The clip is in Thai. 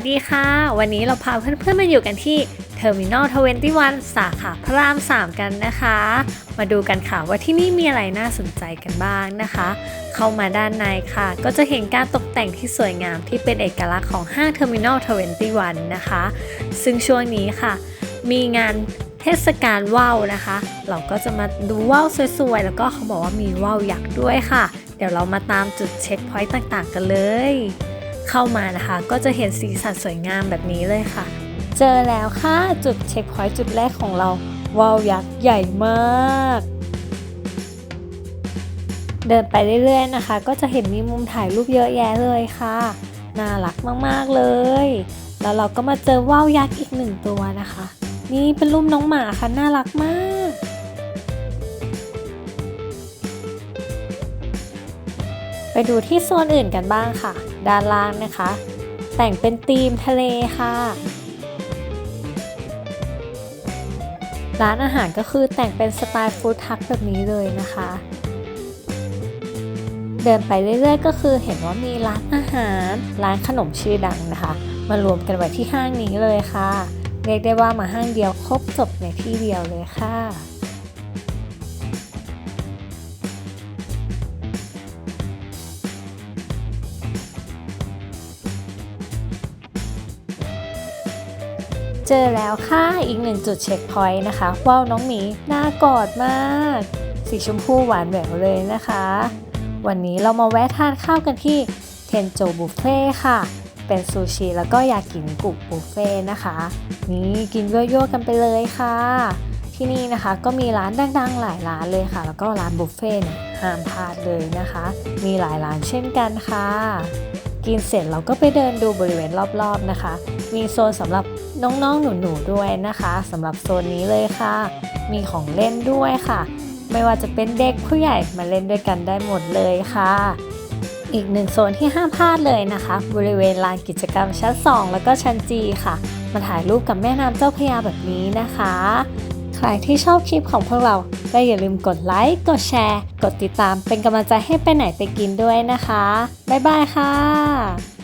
วัสดีค่ะ วันนี้เราพาเพื่อนๆมาอยู่กันที่ Terminal 21สาขาพระราม 3 กันนะคะ มาดูกันค่ะว่าที่นี่มีอะไรน่าสนใจกันบ้างนะคะ เข้ามาด้านในค่ะ ก็จะเห็นการตกแต่งที่สวยงามที่เป็นเอกลักษณ์ของห้าง Terminal 21นะคะ ซึ่งช่วงนี้ค่ะ มีงานเทศกาลว่าวนะคะ เราก็จะมาดูว่าวสวยๆ แล้วก็เขาบอกว่ามีว่าวยักษ์ด้วยค่ะ เดี๋ยวเรามาตามจุดเช็คพอยต์ต่างๆ กันเลย เข้ามานะคะ ก็จะเห็นสีสันสวยงามแบบนี้เลยค่ะ เจอแล้วค่ะจุดเช็คพอยต์จุดแรกของเราว่าวยักษ์ใหญ่มาก เดินไปเรื่อยๆนะคะ ก็จะเห็นมีมุมถ่ายรูปเยอะแยะเลยค่ะ น่ารักมากๆเลย แล้วเราก็มาเจอว่าวยักษ์อีกหนึ่งตัวนะคะ นี่เป็นรูปน้องหมาค่ะน่ารักมาก ดูที่โซนอื่นกันบ้างค่ะ ด้านล่างนะคะ แต่งเป็นธีมทะเลค่ะ ร้านอาหารก็คือแต่งเป็นสไตล์ฟู้ดทัคแบบนี้เลยนะคะ เดินไปเรื่อยๆ ก็คือเห็นว่ามีร้านอาหาร ร้านขนมชื่อดังนะคะ มารวมกันไว้ที่ห้างนี้เลยค่ะ เรียกได้ว่ามาห้างเดียวครบจบในที่เดียวเลยค่ะ เจอแล้วค่ะอีกหนึ่งจุดเช็คพอยต์นะคะ ว้าวน้องหมีน่ากอดมาก สีชมพูหวานแหววเลยนะคะ วันนี้เรามาแวะทานข้าวกันที่เทนโจบุฟเฟ่ค่ะ เป็นซูชิแล้วก็ยากินิกุบุฟเฟ่นะคะ นี่กินยั่วๆกันไปเลยค่ะ ที่นี่นะคะก็มีร้านดังๆหลายร้านเลยค่ะ แล้วก็ร้านบุฟเฟ่เนี่ยห้ามพลาดเลยนะคะ มีหลายร้านเช่นกันค่ะ กินเสร็จเราก็ไปเดินดูบริเวณรอบๆนะคะ มีโซนสำหรับ น้องๆ หนูๆ ด้วยนะคะสำหรับโซนนี้เลยค่ะ มีของเล่นด้วยค่ะ ไม่ว่าจะเป็นเด็กผู้ใหญ่มาเล่นด้วยกันได้หมดเลยค่ะ อีกหนึ่งโซนที่ห้ามพลาดเลยนะคะ บริเวณลานกิจกรรมชั้น 2 แล้วก็ชั้นจีค่ะ มาถ่ายรูปกับแม่น้ำเจ้าพระยาแบบนี้นะคะ ใครที่ชอบคลิปของพวกเราก็อย่าลืมกดไลค์ กดแชร์ กดติดตามเป็นกำลังใจให้ไปไหนไปกินด้วยนะคะ บ๊ายบายค่ะ